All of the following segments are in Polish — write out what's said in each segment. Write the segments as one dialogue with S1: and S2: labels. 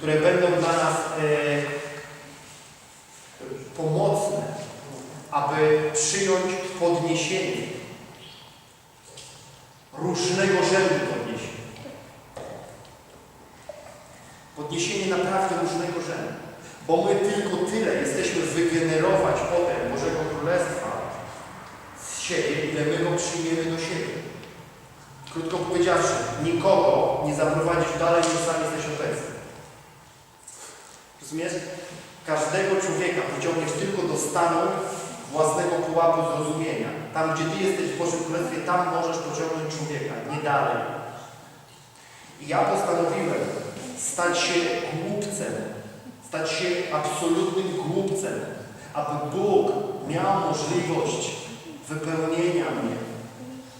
S1: które będą dla nas e, pomocne, aby przyjąć podniesienie. Różnego rzędu podniesień. Podniesienie naprawdę różnego rzędu. Bo my tylko tyle jesteśmy wygenerować potem Bożego Królestwa z siebie, ile my go przyjmiemy do siebie. Krótko powiedziawszy, nikogo nie zaprowadzisz dalej, niż sam jesteś obecny. Rozumiesz? Każdego człowieka pociągniesz tylko do stanu własnego pułapu zrozumienia. Tam, gdzie Ty jesteś w Bożym Królestwie, tam możesz pociągnąć człowieka, nie dalej. I ja postanowiłem stać się głupcem, stać się absolutnym głupcem, aby Bóg miał możliwość wypełnienia mnie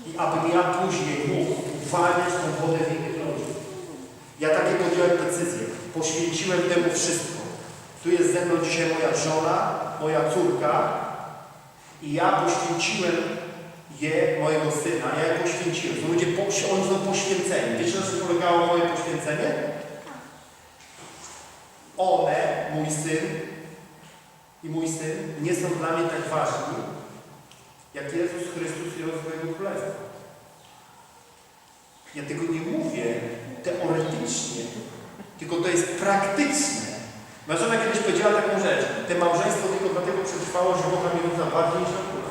S1: i abym ja później mógł uwalniać tą wodę w innych ludzi. Ja takie podjąłem decyzję. Poświęciłem temu wszystko. Tu jest ze mną dzisiaj moja żona, moja córka i ja poświęciłem je, mojego syna, ja je poświęciłem. To ludzie, oni są poświęceni. Wiecie, na czym polegało moje poświęcenie? One, mój syn i mój syn, nie są dla mnie tak ważni, jak Jezus Chrystus i rozwój Królestwa. Ja tego nie mówię teoretycznie, tylko to jest praktyczne. Marzena powiedziała taką rzecz. Te małżeństwo tylko dlatego przetrwało, że Boga równa bardziej niż natura.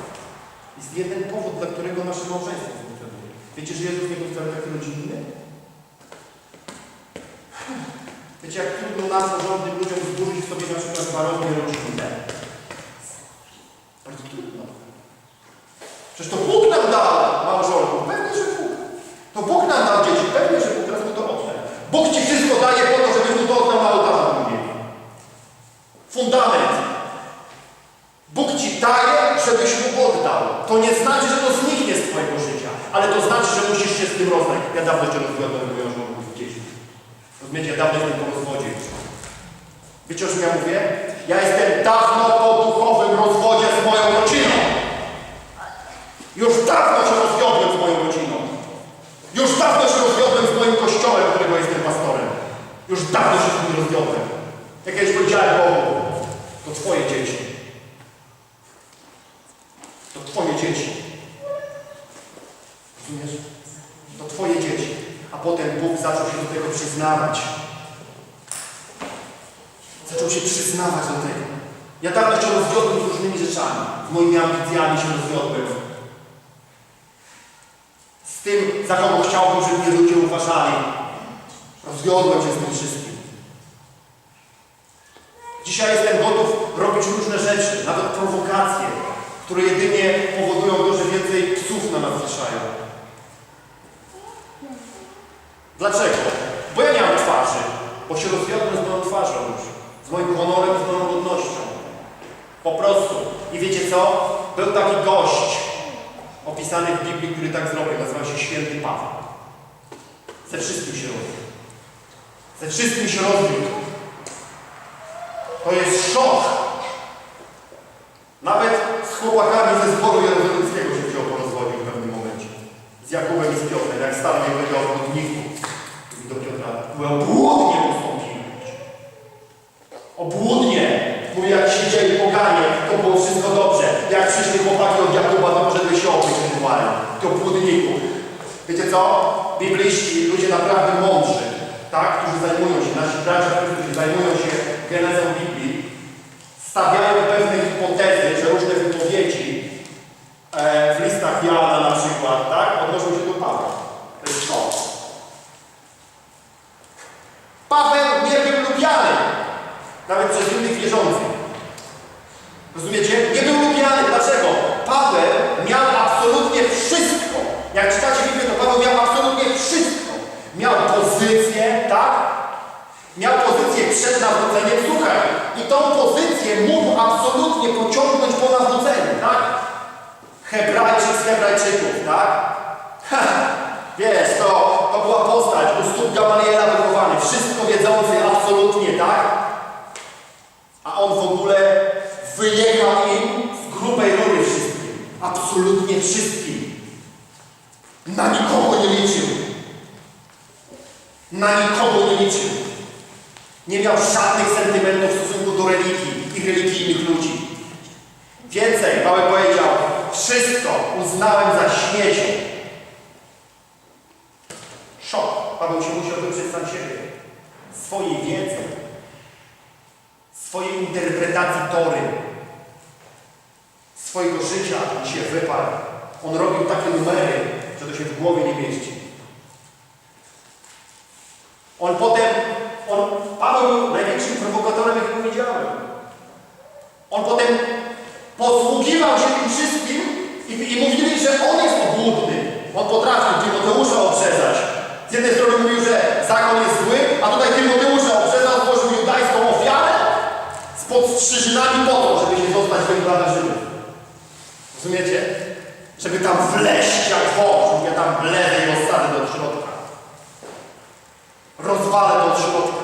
S1: Jest jeden powód, dla którego nasze małżeństwo funkcjonuje. Wiecie, że Jezus nie był wcale taki rodzinny? Wiecie, jak trudno nam, porządnym ludziom, zburzyć sobie na przykład warunki rodzinne? Bardzo trudno. Przecież to Bóg nam dał małżonków. Pewnie, że Bóg. To Bóg nam dał dzieci. Pewnie, że Bóg. Teraz mu to odda. Bóg Ci wszystko daje po to, żebyś mu to oddał na ołtarzu drugiej. Fundament. Bóg Ci daje, żebyś mu oddał. To nie znaczy, że to zniknie z Twojego życia, ale to znaczy, że musisz się z tym rozstać. Ja dawno Cię rozwiodłem, moją żoną dzieci. Rozumiecie, ja dawno jestem po rozwodzie już. Wiecie, o czym ja mówię? Ja jestem dawno po duchowym rozwodzie z moją rodziną. Już dawno się rozwiodłem z moją rodziną. Już dawno się rozwiodłem z moim kościołem, którego jestem pastorem. Już dawno się z nim rozwiodłem. Jak ja już powiedziałem Bogu, Twoje dzieci. To Twoje dzieci. Rozumiesz? To Twoje dzieci. A potem Bóg zaczął się do tego przyznawać. Zaczął się przyznawać do tego. Ja dawno się rozwiodłem z różnymi rzeczami. Z moimi ambicjami się rozwiodłem. Z tym, za kogo chciałbym, żeby mnie ludzie uważali. Rozwiodłem się z tym wszystkim. Dzisiaj jestem gotów robić różne rzeczy, nawet prowokacje, które jedynie powodują to, że więcej psów na nas wieszają. Dlaczego? Bo ja nie mam twarzy, bo się rozwiodłem z moją twarzą już, z moim honorem z moją godnością. Po prostu. I wiecie co? Był taki gość opisany w Biblii, który tak zrobił. Nazywał się Święty Paweł. Ze wszystkim się rozwiódł. Ze wszystkim się rozwiódł. To jest szok. Nawet z chłopakami ze zboru jerozolimskiego się wziął po rozwodzie w pewnym momencie. Z Jakubem i z Piotrem, jak stał nie powiedział w chodniku do Piotra. Obłudnie postąpiłeś. Obłudnie. Mówi, jak siedzieli poganie, to było wszystko dobrze. Jak przyszli chłopaki od Jakuba, to poszedłeś się opyć ewentualnie. Ty obłudniku. Wiecie co? Bibliści, ludzie naprawdę mądrzy, tak, którzy zajmują się, nasi bracia, którzy zajmują się genezą Biblii, stawiają pewne hipotezy, że różne wypowiedzi e, w listach Jana na przykład, tak, odnoszą się do Pawła. To jest to. Paweł nie był lubiany, nawet przez innych wierzących. Rozumiecie? Nie był lubiany. Dlaczego? Paweł miał absolutnie wszystko. Jak czytacie Biblię, to Paweł miał absolutnie wszystko. Miał pozycję, tak? Miał pozycję przed nawróceniem. Słuchaj, tą pozycję mógł absolutnie pociągnąć po nawróceniu, tak? Hebrajczyk z Hebrajczyków, tak? Wiesz, to, to była postać u stóp Gamaliela wychowany, wszystko wiedzący absolutnie, tak? A on w ogóle wyjechał im z grubej rury wszystkim. Absolutnie wszystkim. Na nikogo nie liczył. Na nikogo nie liczył. Nie miał żadnych sentymentów w stosunku do religii i religijnych ludzi. Więcej, Paweł powiedział, wszystko uznałem za śmiecie. Szok. Paweł się musiał wyprzeć sam siebie. Swojej wiedzy, swojej interpretacji tory, swojego życia się wyparł. On robił takie numery, że to się w głowie nie mieści. On potem, on, Paweł był największym prowokatorem, jakiego widziałem. On potem posługiwał się tym wszystkim i, i mówili, że on jest obłudny. On potrafił Tymoteusza obrzezać. Z jednej strony mówił, że zakon jest zły, a tutaj Tymoteusza obrzezał, złożył judańską ofiarę z podstrzyżynami po to, żeby się zostać węgla na Żydów. Rozumiecie? Żeby tam wleść jak wąż, mówię tam wledę i osady do środka. Rozwalę to od środka.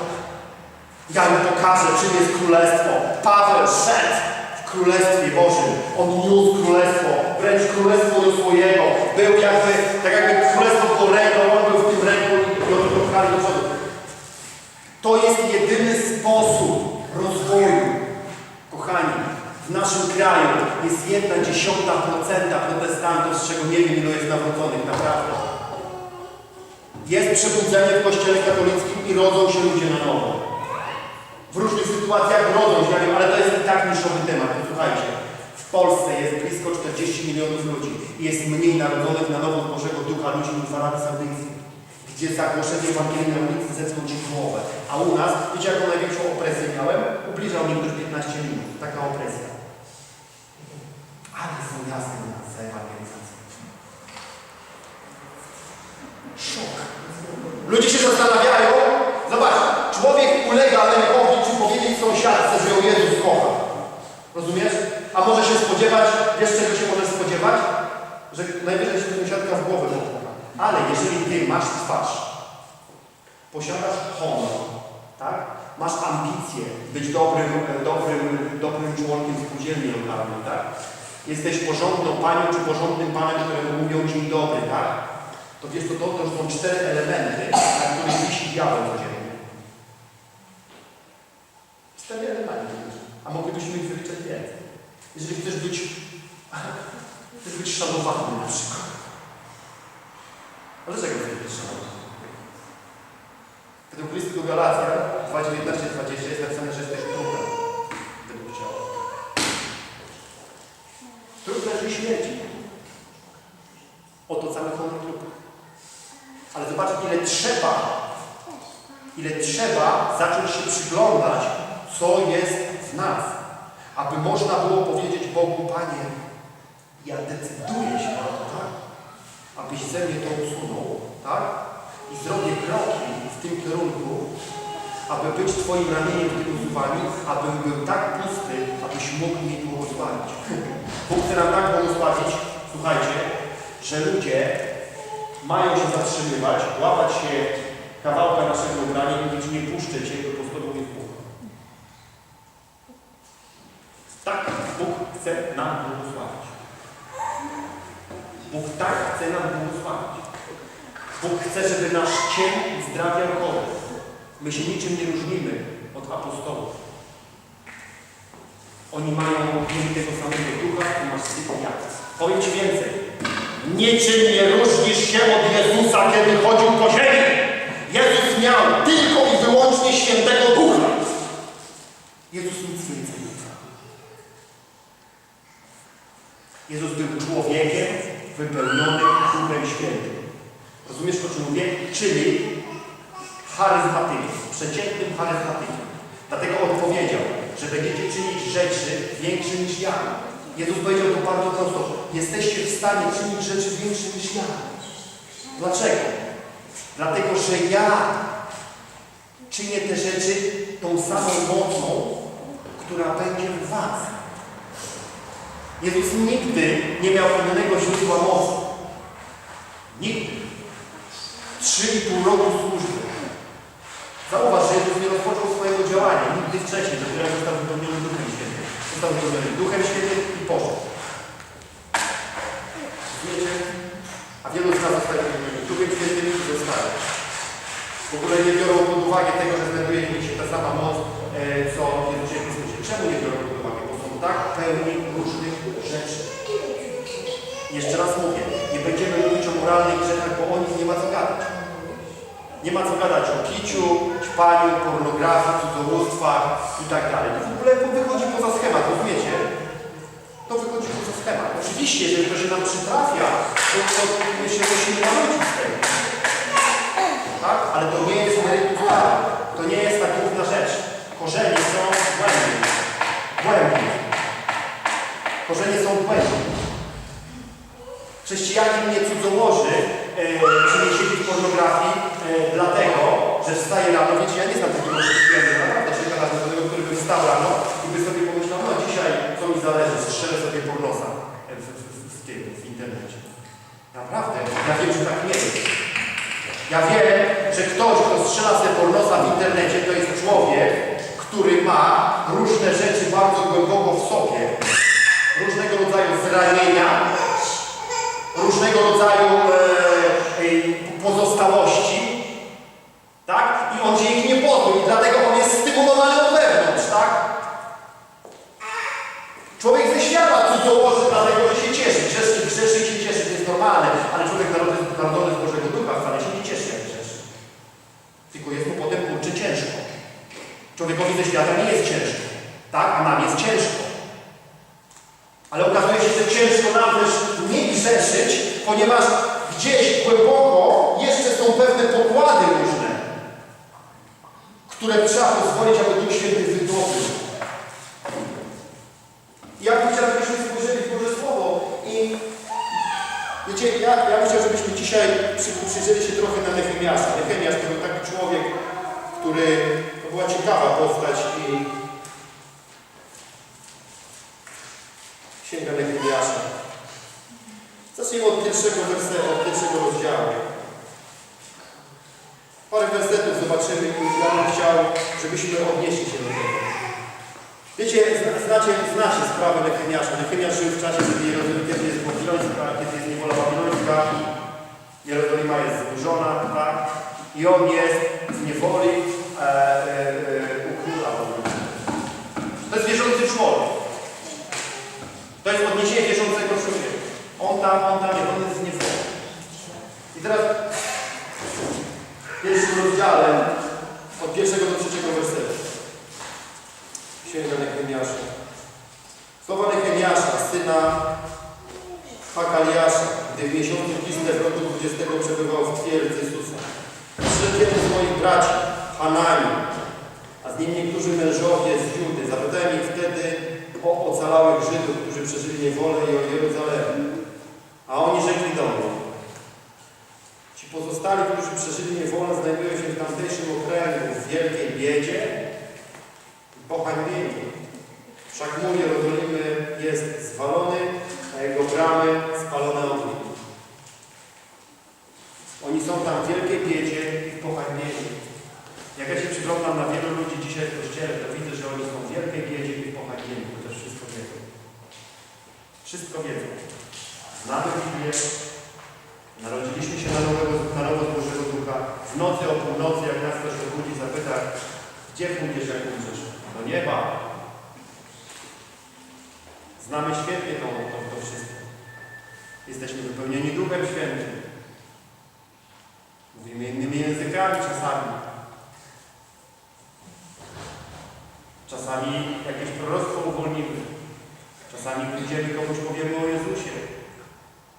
S1: Ja mu pokażę, czym jest królestwo. Paweł szedł w królestwie Bożym. On niósł królestwo, wręcz królestwo do swojego. Był jakby, tak jakby królestwo było ręką, on był w tym ręku i oni to pchali do przodu. To jest jedyny sposób rozwoju. Kochani, w naszym kraju jest jedna dziesiąta procenta protestantów, z czego nie wiem ilu jest nawróconych, naprawdę. Jest przebudzenie w kościele katolickim i rodzą się ludzie na nowo. W różnych sytuacjach rodzą się, ale to jest i tak niszowy temat. Słuchajcie, w Polsce jest blisko 40 milionów ludzi i jest mniej narodzonych na nowo Bożego Ducha ludzi niż w Arabii Saudyjskiej, gdzie zagłoszenie Ewangelii na ulicy zetkną ci głowę. A u nas, wiecie jaką największą opresję miałem? Ubliżał mi ktoś 15 minut. Taka opresja. Ale są jasne za ewangelizację. Szok. Ludzie się zastanawiają, zobacz, człowiek ulega lękowi, czy powiedzieć sąsiadce, że ją Jezus kocha. Rozumiesz? A może się spodziewać, wiesz czego się może spodziewać? Że najwyżej się sąsiadka w głowę. Ale jeżeli ty masz twarz, posiadasz honor, tak? Masz ambicje być dobrym, e, dobrym, dobrym członkiem spółdzielni lokalnej, tak? Jesteś porządną panią czy porządnym panem, któremu mówią dzień dobry, tak? To wiesz, to, to, to są cztery elementy, na których wisi diabeł codziennie. Cztery elementy. A moglibyśmy ich wyliczyć więcej. Jeżeli chcesz być, chcesz być szanowany na przykład. A dlaczego być szanowany? Według listu do Galacja 2.19-20 jest napisane, że jesteś trupem według ciała. Trup leży śmierci. Oto cały honor trupa. Ale zobacz, ile trzeba, ile trzeba zacząć się przyglądać, co jest w nas. Aby można było powiedzieć Bogu, Panie, ja decyduję się na to, tak? Abyś ze mnie to usunął, tak? I zrobię kroki w tym kierunku, aby być Twoim ramieniem w tym usuwaniu, abym był tak pusty, abyś mógł mi błogosławić. Bóg chce nam tak błogosławić, słuchajcie, że ludzie mają się zatrzymywać, łapać się kawałka naszego ubrania i mówić, nie puszczę Cię, bo po Tobą jest Bóg. Tak Bóg chce nam błogosławić. Chce nam błogosławić. Bóg chce, żeby nasz cień zdrawiał chory. My się niczym nie różnimy od apostołów. Oni mają tego samego ducha i masz tylko jak. Powiem Ci więcej. Niczym nie różnisz się od Jezusa, kiedy chodził po ziemi. Jezus miał tylko i wyłącznie świętego ducha. Jezus nic więcej nie. Jezus był człowiekiem wypełnionym Duchem Świętym. Rozumiesz, o czym mówię? Czyli charyzmatykiem, przeciętnym charyzmatykiem. Dlatego on powiedział, że będziecie czynić rzeczy większe niż ja. Jezus powiedział to bardzo prosto. Jesteście w stanie czynić rzeczy większe niż ja. Dlaczego? Dlatego, że ja czynię te rzeczy tą samą mocą, która będzie w was. Jezus nigdy nie miał innego źródła mocy. Nigdy. Trzy i pół roku służby. Zauważ, że Jezus nie rozpoczął swojego działania nigdy wcześniej, dopiero został wypełniony Duchem Świętym. Został wypełniony Duchem Świętym i poszedł. Wiecie? A wielu z nas zostaje wypełniony Duchem Świętym i zostaje. W ogóle nie biorą pod uwagę tego, że znajduje się ta sama moc, e, co Jezusie Chrystusie. Czemu nie biorą pod uwagę? Bo są tak pełni. Jeszcze raz mówię, nie będziemy mówić o moralnych grzechach, bo o nich nie ma co gadać. Nie ma co gadać o kiciu, ćpaniu, pornografii, cudzołóstwach i tak dalej. To w ogóle wychodzi poza schemat, rozumiecie? To wychodzi poza schemat. Oczywiście, jeżeli to się nam przytrafia, to, to że się narodzi z tego. Tak? Ale to nie jest meritum. To nie jest ta główna rzecz. Korzenie są głębiej. Głębiej. Korzenie są głębiej. Chrześcijanin nie cudzołoży, e, pornografii e, dlatego, że wstaje rano. Wiecie, ja nie znam takiego chrześcijanina, naprawdę człowieka narodowego, który by wstał rano i by sobie pomyślał, no dzisiaj co mi zależy, strzelę sobie pornosa e, w, w, w, w w internecie. Naprawdę, ja wiem, że tak nie jest. Ja wiem, że ktoś, kto strzela sobie pornosa w internecie, to jest człowiek, który ma różne rzeczy bardzo głęboko w sobie. Różnego rodzaju zranienia, różnego rodzaju e, e, pozostałości, tak? I on się ich nie pozbył i dlatego on jest stymulowany od wewnątrz, tak? Człowiek ze świata cudzołoży dlatego, że się cieszy. Grzeszy i się cieszy, to jest normalne, ale człowiek narodzony, narodzony z Bożego Ducha wcale się nie cieszy, jak grzeszy. Tylko jest mu potem kurczę ciężko. Człowiekowi ze świata nie jest ciężko, tak? A nam jest ciężko. Ale okazuje się, że ciężko nam ponieważ gdzieś głęboko jeszcze są pewne pokłady różne, które trzeba pozwolić, aby Duch Święty wydobył. Ja bym chciał, żebyśmy spojrzeli w Boże Słowo i wiecie, ja, ja myślę, żebyśmy dzisiaj przy, przyjrzeli się trochę na Nehemiasza. Nehemiasz to był taki człowiek, który, to była ciekawa postać i Księga Nehemiasza. Zacznijmy od pierwszego wersetu, od pierwszego rozdziału. Parę wersetów zobaczymy i ja bym chciał, żebyśmy odnieśli się do tego. Wiecie, zna- znacie, znacie sprawę Nehemiasza. Nehemiasz żył w czasie, kiedy Jerozolima jest babilońska, kiedy jest niewola babilońska. Jerozolima jest zburzona, tak? I on jest w niewoli e, e, e, u króla babilońskiego. To jest wierzący człowiek. To jest odniesienie wierzącego człowieka. On tam, on tam jest, on jest w niewoli. I teraz w pierwszym rozdziale od pierwszego do trzeciego wersetu. Księga Nehemiasza. Słowa Nehemiasza, syna Hakaliasza, gdy w miesiącu Kislew roku 20 przebywał w twierdzy Susa. Przyszedł jeden z moich braci, Hanani, a z nim niektórzy mężowie z Judy. Zapytałem ich wtedy o ocalałych Żydów, którzy przeżyli niewolę i o Jeruzalemie. A oni rzekli do mnie, ci pozostali, którzy przeżyli niewolę, znajdują się w tamtejszym okręgu w wielkiej biedzie i pohańbieni. Wszak mur Jerozolimy jest zwalony, a jego bramy spalone ogniem. Oni są tam w wielkiej biedzie i w pohańbieniu. Jak ja się przyglądam na wielu ludzi dzisiaj w Kościele, to widzę, że oni są w wielkiej biedzie i w pohańbieniu, chociaż wszystko wiedzą. Wszystko wiedzą. Znamy Biblię, narodziliśmy się na, nowego, na nowo z Bożego Ducha. W nocy o północy, ktoś obudzi, zapyta, gdzie pójdziesz, jak umrzesz? Do nieba. Znamy świetnie to, to, to wszystko. Jesteśmy wypełnieni Duchem Świętym. Mówimy innymi językami czasami. Czasami jakieś proroctwo uwolnimy. Czasami pójdziemy komuś powiemy o Jezusie.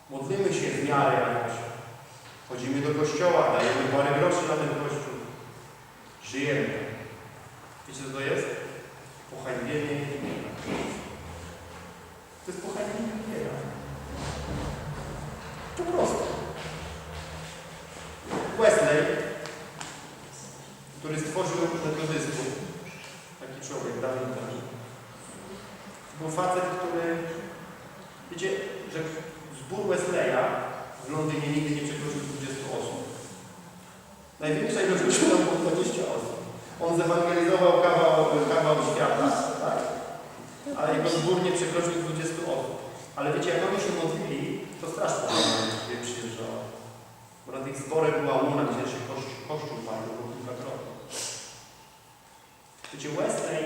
S1: Modlimy się w miarę jakoś. Chodzimy do kościoła, dajemy parę groszy na ten kościół. Żyjemy. Wiecie co to jest? Pohańbienie imienia. To jest pohańbienie On zewangelizował kawał, kawał świata, tak? Ale jego zbór nie przekroczył 20 osób. Ale wiecie, jak oni się modlili, to strasznie mnie przyjeżdżało. Bo na tych zborach była łuna, gdzie się kościół, kościół palił kilkakrotnie. Wiecie, Wesley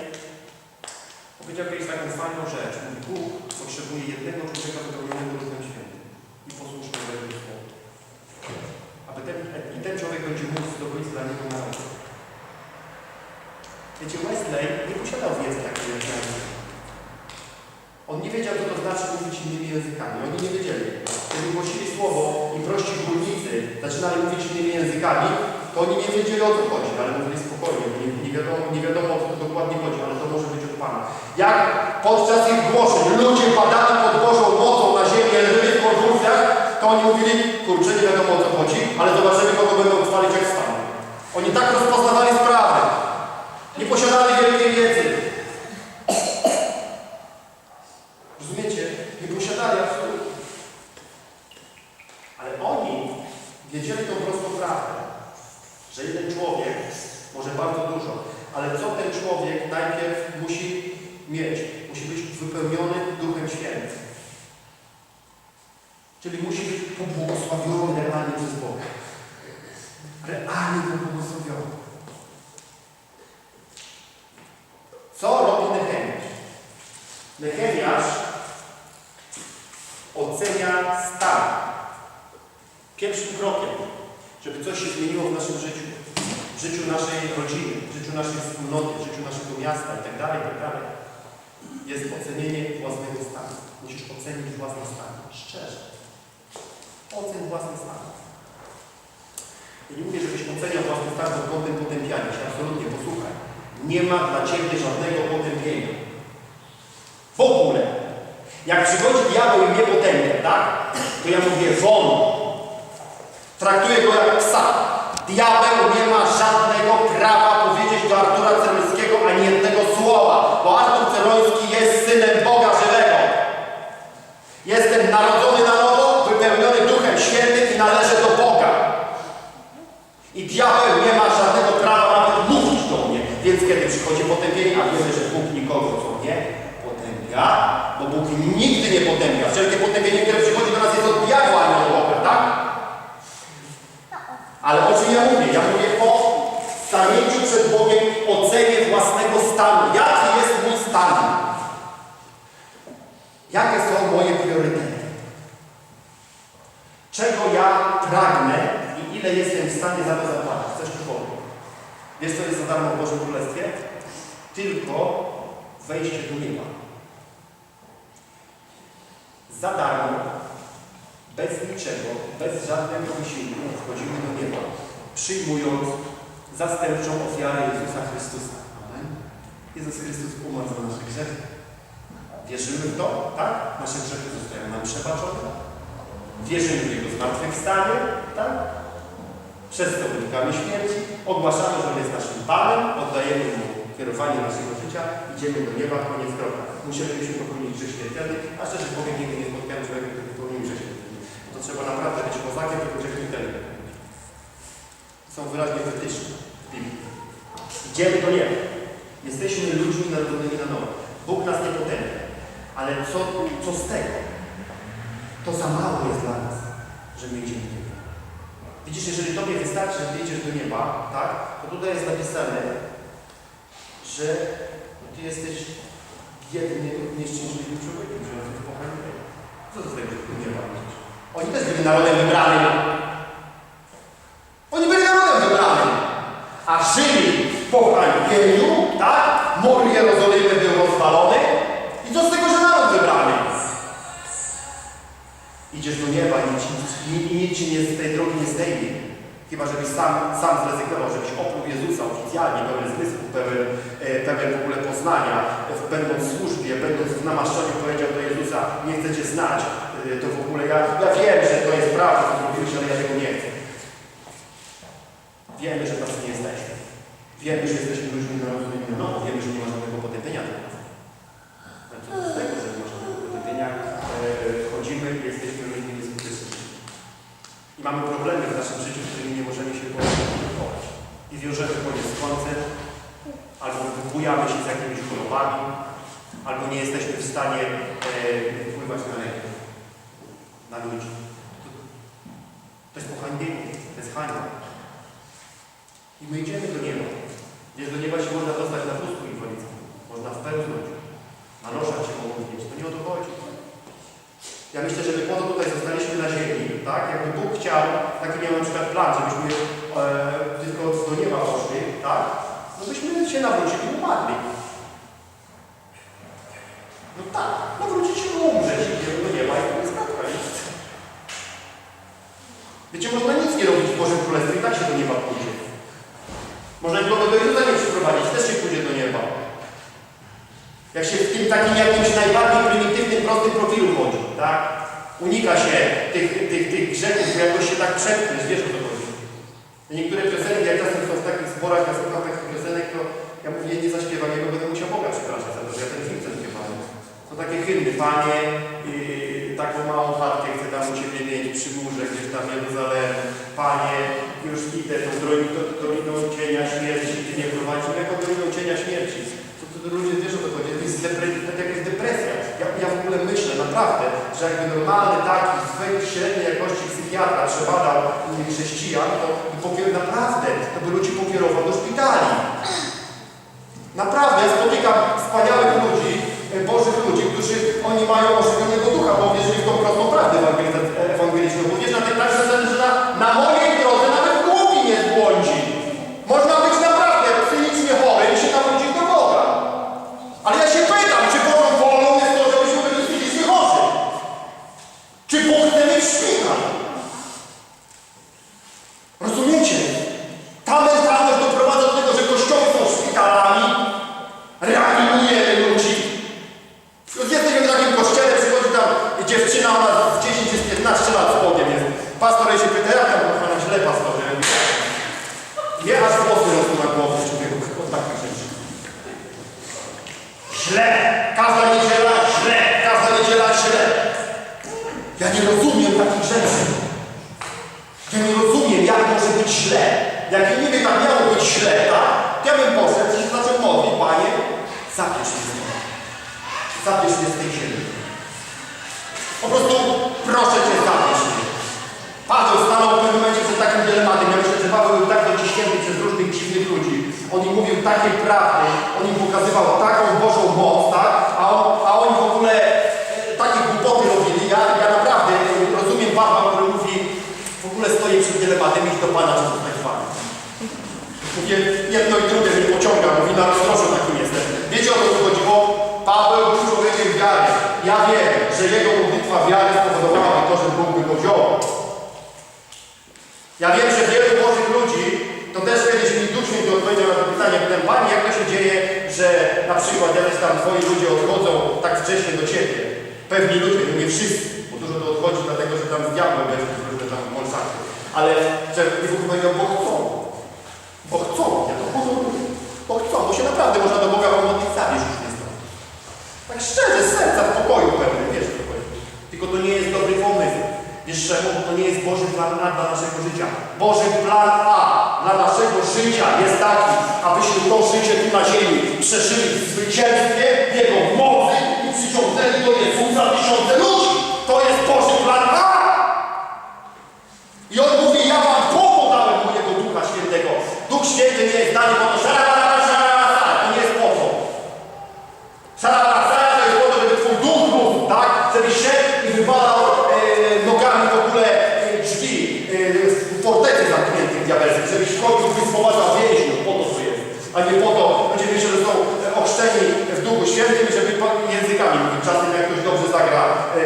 S1: powiedział kiedyś taką fajną rzecz. Mówi, Bóg potrzebuje jednego człowieka, do pełnionego Duchem Świętym. Nie posiadał wiedzy takiej jak ja. On nie wiedział, co to znaczy mówić innymi językami. Oni nie wiedzieli. Kiedy głosili słowo i prości górnicy zaczynali mówić innymi językami, to oni nie wiedzieli o co chodzi, ale mówili spokojnie, nie, nie, wiadomo, nie wiadomo o co to dokładnie chodzi, ale to może być od Pana. Jak podczas ich głoszeń ludzie padali pod Bożą mocą na ziemię, żyli w konwulsjach, to oni mówili, kurczę, nie wiadomo o co chodzi, ale zobaczymy, kogo będą chwalić jak staną. Oni tak rozpoznawali sprawy. Nie posiadali wielkiej wiedzy. Rozumiecie? Nie posiadali absolutnie. Ale oni wiedzieli tą prostą prawdę, że jeden człowiek może bardzo dużo, ale co ten człowiek najpierw musi mieć? Musi być wypełniony Duchem Świętym. Czyli musi być pobłogosławiony realnie przez Boga. Realnie pobłogosławiony. Co robi Nehemiasz? Nehemiasz ocenia stan. Pierwszym krokiem, żeby coś się zmieniło w naszym życiu, w życiu naszej rodziny, w życiu naszej wspólnoty, w życiu naszego miasta itd., itd., jest ocenienie własnego stanu. Musisz ocenić własny stan. Szczerze. Ocen własny stan. Ja nie mówię, żebyś oceniał własny stan pod kątem potępiania się. Absolutnie, posłuchaj. Nie ma dla Ciebie żadnego potępienia. W ogóle. Jak przychodzi diabeł i mnie potępia, tak? To ja mówię, won. Traktuję go jak psa. Diabeł nie ma żadnego prawa powiedzieć do Artura Cerońskiego ani jednego słowa, bo Artur Ceroński jest synem Boga żywego. Jestem narodzony na nowo, wypełniony Duchem Świętym i należę do Boga. I diabeł nie ma żadnego prawa nawet mówić do mnie. Więc kiedy przychodzi potępienie, a wiemy, że Bóg nikogo co nie potępia, bo Bóg nigdy nie potępia. Wszelkie potępienie, które przychodzi do nas jest od diabła, a nie od Boga, tak? Ale o czym ja mówię? Ja mówię o stanięciu przed Bogiem ocenie własnego stanu. Jaki jest mój stan? Jakie są moje priorytety? Czego ja pragnę i ile jestem w stanie za to zapłacić? Wiesz, co jest za darmo w Bożym Królestwie? Tylko wejście do nieba. Za darmo, bez niczego, bez żadnego wysiłku wchodzimy do nieba, przyjmując zastępczą ofiarę Jezusa Chrystusa. Amen. Jezus Chrystus umarł za nasze grzechy. Wierzymy w to, tak? Nasze grzechy zostają nam przebaczone. Wierzymy w Jego zmartwychwstanie, tak? Przez to unikamy śmierci, ogłaszamy, że On jest naszym Panem, oddajemy Mu kierowanie naszego życia, idziemy do nieba, koniec droga. Musielibyśmy popełnić grzech śmiertelny, a szczerze powiem, nigdy nie spotkałem człowieka, który popełnił grzech. To trzeba naprawdę być kozakiem, żeby grzech śmiertelny popełnić. Są wyraźnie wytyczne w Biblii. Idziemy do nieba. Jesteśmy ludźmi narodzonymi na nowo. Bóg nas nie potępia. Ale co, co z tego? To za mało jest dla nas, że my idziemy do nieba. Widzisz, jeżeli Tobie wystarczy, że Ty idziesz do nieba, tak, to tutaj jest napisane, że Ty jesteś jednym nieszczęśliwym człowiekiem, że jesteś pochłaniany. Co to tego, do nieba idziesz? Oni też byli narodem wybranym. Oni byli narodem wybranym. A żyli w pochłanieniu, tak? Mur Jerozolimy Idziesz do nieba i nic, i nic ci nie, z tej drogi nie zdejmie. Chyba, żebyś sam, sam zrezygnował, żebyś oprócz Jezusa oficjalnie, pełen zmysłu, pełen, e, pełen w ogóle poznania, będąc w służbie, będąc w namaszczeniu, powiedział do Jezusa, nie chcę Cię znać, e, to w ogóle ja, ja wiem, że to jest prawda, co zrobiłeś, ale ja tego nie chcę. Wiemy, że tacy nie jesteśmy. Wiemy, że jesteśmy ludźmi narodzonymi na nowo, wiemy, że nie ma żadnego potępienia dla nas. Co z tego, że nie ma żadnego potępienia, e, chodzimy jesteśmy. I mamy problemy w naszym życiu, z którymi nie możemy się poradzić. I wiążemy koniec z końcem, albo wybujamy się z jakimiś chorobami, albo nie jesteśmy w stanie e, wpływać na rękę, na ludzi. To, jest pohańbienie, to jest hańba. I my idziemy do nieba. Więc do nieba się można dostać na wózku inwalidzką. Można wpełznąć, nanoszać się mogą mieć. To nie o to chodzi. Ja myślę, że my po to tutaj zostaliśmy na ziemi, tak? Jakby Bóg chciał, taki miał na przykład plan, żebyśmy e, tylko do nieba poszli, tak? No byśmy się nawrócili i umarli. No tak, nawrócić się umrzeć, idziemy do nieba i to jest tak, koniec. Wiecie, można nic nie robić w Bożym Królestwie i tak się do nieba pójdzie. Można nikogo do Jezusa nie przyprowadzić, też się pójdzie do nieba. Jak się w tym takim jakimś najbardziej prymitywnym, prostym profilu chodzi, tak? Unika się tych, tych, tych grzechów, bo jakoś się tak przepchnąć, wiesz o co chodzi. Niektóre piosenki, jak czasem są w takich zborach, ja słucham takich piosenek, to ja mówię, nie zaśpiewam jego, będę musiał Boga przepraszać za to, że ja ten film śpiewałem. Są takie hymny, Panie, yy, taką małą chatkę chcę tam u Ciebie mieć przy murze, gdzieś tam Jeruzalem. Panie, już idę tą doliną, doliną cienia śmierci, Ty nie prowadzisz, jako doliną cienia śmierci. To, to, to ludzie wiesz o co chodzi, to jest depre- jak jest depresja. Ja, ja w ogóle myślę naprawdę, że jakby normalny taki, zwykły, średniej jakości psychiatra przebadał mm, chrześcijan, to by pokier- naprawdę, to by ludzi pokierował do szpitali. Naprawdę, ja spotykam wspaniałych ludzi, e, bożych ludzi, którzy oni mają ożywionego ducha, bo wierzyli w tą prostą prawdę ewangeliczną. Bo wiesz, na tej pracy że na, na mojej drodze nawet głupi nie zbłądzi. Można być naprawdę psychicznie chorym i się nawrócić do Boga. Ale ja się pytam, czy Bożą wolą jest to, żebyśmy byli psychicznie chorzy? Czy Bóg chce mieć szpital? Rozumiecie? Ta mentalność doprowadza do tego, że kościoły są szpitalami, reanimujemy ludzi. Jesteśmy w takim kościele, przychodzi tam dziewczyna, ona z 10 czy z 15 lat spodem jest. Pastor jej się pyta, jak tam kochana źle pastorze? Nie aż włosy rosną na głowie człowieku, od takich rzeczy. Źle! Każda niedziela źle! Każda niedziela źle! Ja nie rozumiem takich rzeczy. Ja nie rozumiem, jak może być źle. Jak ja niby tak miało być źle, tak? To Ja bym poszedł i zaczął modlić, Panie, zabierz mnie z tego. Zabierz mnie z tej ziemi. Po prostu proszę Cię, zabierz mnie. Paweł stanął w pewnym momencie przed takim dylematem. Ja myślę, że Paweł był tak dociśnięty przez różnych dziwnych ludzi. On im mówił takie prawdy, on im pokazywał taką Bożą moc, tak? A, on, a oni w ogóle e, takie głupoty robili. Ja, ja naprawdę rozumiem Pawła, który mówi, w ogóle stoję przed dylematem, iść do Pana, czy zostać Panem. Mówię, jedno i drugie mnie pociąga, mówi, na rozdrożu takim jestem. Wiecie o co chodziło? Paweł był człowiekiem wiary. Ja wiem, że jego modlitwa wiary spowodowała to, że Bóg by go wziął. Ja wiem, że wielu Bożych ludzi, to też kiedyś Duch Święty odpowiedział na to pytanie, pytam, Panie, jak to się dzieje, że na przykład jacyś tam Twoi ludzie odchodzą tak wcześnie do Ciebie? Pewni ludzie, no nie wszyscy, bo dużo to odchodzi dlatego, że tam z diabłem będzie różne tam monsakry. Ale że i Bóg powiedział, bo chcą. Bo chcą, ja to pozoruje. Bo chcą, bo się naprawdę można do Boga pomodlić zabierz już nie stąd. Tak szczerze, z serca, w pokoju pełnym, wiesz co chodzi. Tylko to nie jest dobry pomysł. Wiesz czemu? To nie jest Boży plan A dla naszego życia. Boży plan A dla naszego życia jest taki, abyśmy to życie tu na ziemi przeżyli w zwycięstwie, w Jego mocy i przyciągnęli do Jezusa tysiące ludzi. To jest Boży plan A! I On mówi, ja wam po to dałem mojego Ducha Świętego. Duch Święty nie jest dany po to, szarabara, szarabara, to nie jest po to. Szarabara, to jest po to, żeby Twój duch mógł, tak? Żebyś szedł i wywalał e, nogami w ogóle e, drzwi e, z fortecy zamkniętych diabelskich, żebyś chodził wyspoważał więźniów, po to to jest. A nie po to, ludzie myślą, że są e, ochrzczeni i żeby pa- językami mówić. Czasem jak ktoś dobrze zagra, e,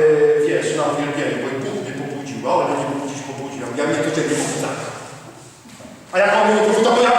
S1: wiesz, na uwielbieniu, bo i Bóg mnie pobudził, ale mnie pobudzić pobudził. Ja mnie to ciebie pobudzam. A jak on mnie nie to ja